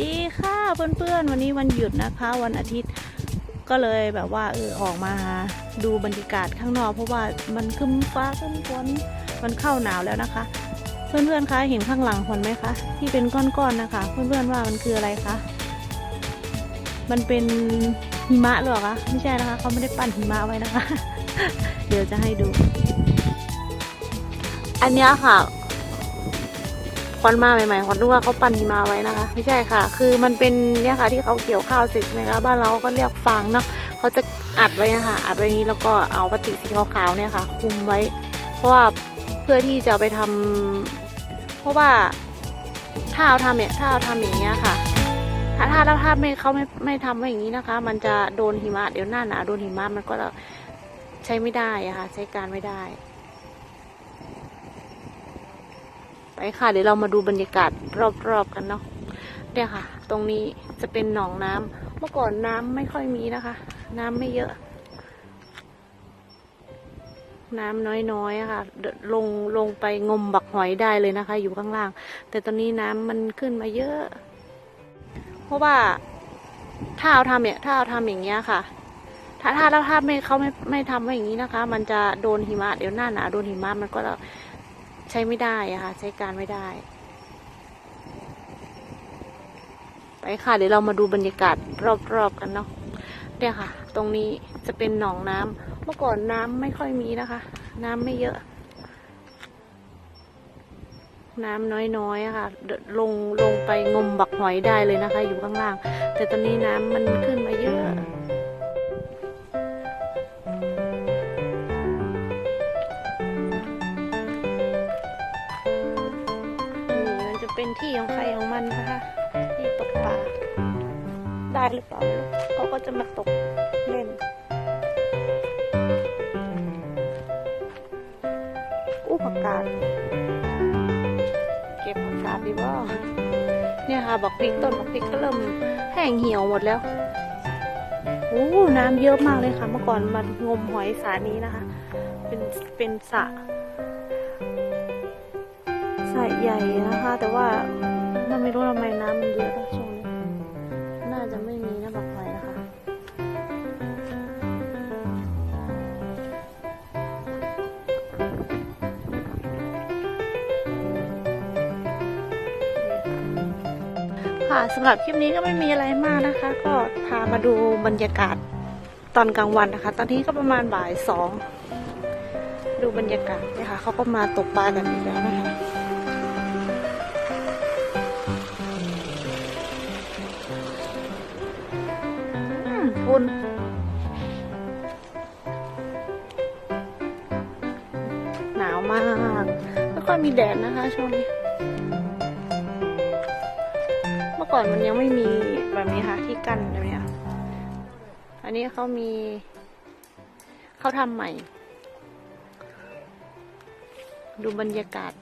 ดีค่ะเพื่อนๆ วันนี้วันหยุดนะคะ วันอาทิตย์ก็เลยแบบว่าเออออกมาดูบรรยากาศข้างนอก เพราะว่ามันครึ้มฟ้าครึ้มฝนมันเข้าหนาวแล้วนะคะ เพื่อนๆคะเห็นข้างหลังฝนไหมคะ ที่เป็นก้อนๆนะคะ เพื่อนๆว่ามันคืออะไรคะมันเป็นหิมะหรือเปล่าคะไม่ใช่นะคะเขาไม่ได้ปั้นหิมะไว้นะคะ เดี๋ยวจะให้ดู อันนี้ค่ะ ควันมาใหม่ๆควันรู้ว่าเขาปั่นหิมะไว้นะคะ ไม่ใช่ค่ะ คือมันเป็นเนี่ยค่ะที่เขาเกี่ยวข้าวเสร็จใช่ไหมคะบ้านเราก็เรียกฟางเนาะเขาจะอัดไว้นะคะอัดไว้นี้แล้วก็เอาพลาสติสีขาวๆเนี่ยค่ะ คุมไว้ เพราะว่าเพื่อที่จะไปทำเพราะว่าถ้าเอาทำเนี่ยถ้าเอาทำอย่างเงี้ยค่ะถ้าถ้าถ้าถ้าไม่เขาไม่ไม่ทำไว้อย่างนี้นะคะ มันจะโดนหิมะเดี๋ยวหน้าหนาวโดนหิมะมันก็ใช้ไม่ได้อะค่ะ ใช้การไม่ได้ ไปค่ะ เดี๋ยวเรามาดูบรรยากาศรอบๆกันเนาะเนี่ยค่ะ ตรงนี้จะเป็นหนองน้ำเมื่อก่อนน้ำไม่ค่อยมีนะคะ น้ำไม่เยอะ น้ำน้อยๆค่ะ ลงลงไปงมบักหอยได้เลยนะคะ อยู่ข้างล่าง แต่ตอนนี้น้ำมันขึ้นมาเยอะ เพราะว่าถ้าเอาทำเนี่ยถ้าเอาทำอย่างเงี้ยค่ะ ถ้าถ้าถ้าถ้าไม่เขาไม่ไม่ทำไว้อย่างนี้นะคะ มันจะโดนหิมะเดี๋ยวหน้าหนาวโดนหิมะมันก็ ใช้ไม่ได้อะค่ะ ใช้การไม่ได้ ไปค่ะเดี๋ยวเรามาดูบรรยากาศรอบๆกันเนาะเนี่ยค่ะ ตรงนี้จะเป็นหนองน้ำเมื่อก่อนน้ำไม่ค่อยมีนะคะ น้ำไม่เยอะ น้ำน้อยๆค่ะ ลงลงไปงมบักหอยได้เลยนะคะ อยู่ข้างล่าง แต่ตอนนี้น้ำมันขึ้นมาเยอะ เป็นที่ของใครของมันนะคะที่ตกปลาได้หรือเปล่าไม่รู้เขาก็จะมาตกเล่นอู้ผักกาดเก็บผักกาดดีบ่เนี่ยค่ะบักพริกต้นบักพริกก็เริ่มแห้งเหี่ยวหมดแล้วโอ้น้ำเยอะมากเลยค่ะ เมื่อก่อนมันงมหอยสานี้นะคะ เป็นเป็นสระ สายใหญ่นะคะ แต่ว่ามันไม่รู้ทำไมน้ำมันเยอะช่วงนี้ น่าจะไม่มีนะบักไฟนะคะค่ะสำหรับคลิปนี้ก็ไม่มีอะไรมากนะคะ ก็พามาดูบรรยากาศตอนกลางวันนะคะ ตอนนี้ก็ประมาณบ่ายสองดูบรรยากาศนี่ยค่ะเขาก็มาตกปลากันอีกแล้วนะคะ คุณ หนาวมากไม่ค่อยมีแดดนะคะช่วงนี้ เมื่อก่อนมันยังไม่มีแบบนี้ค่ะที่กั้นแบบเนี้ยอันนี้เขามี เขาทำใหม่ ดูบรรยากาศ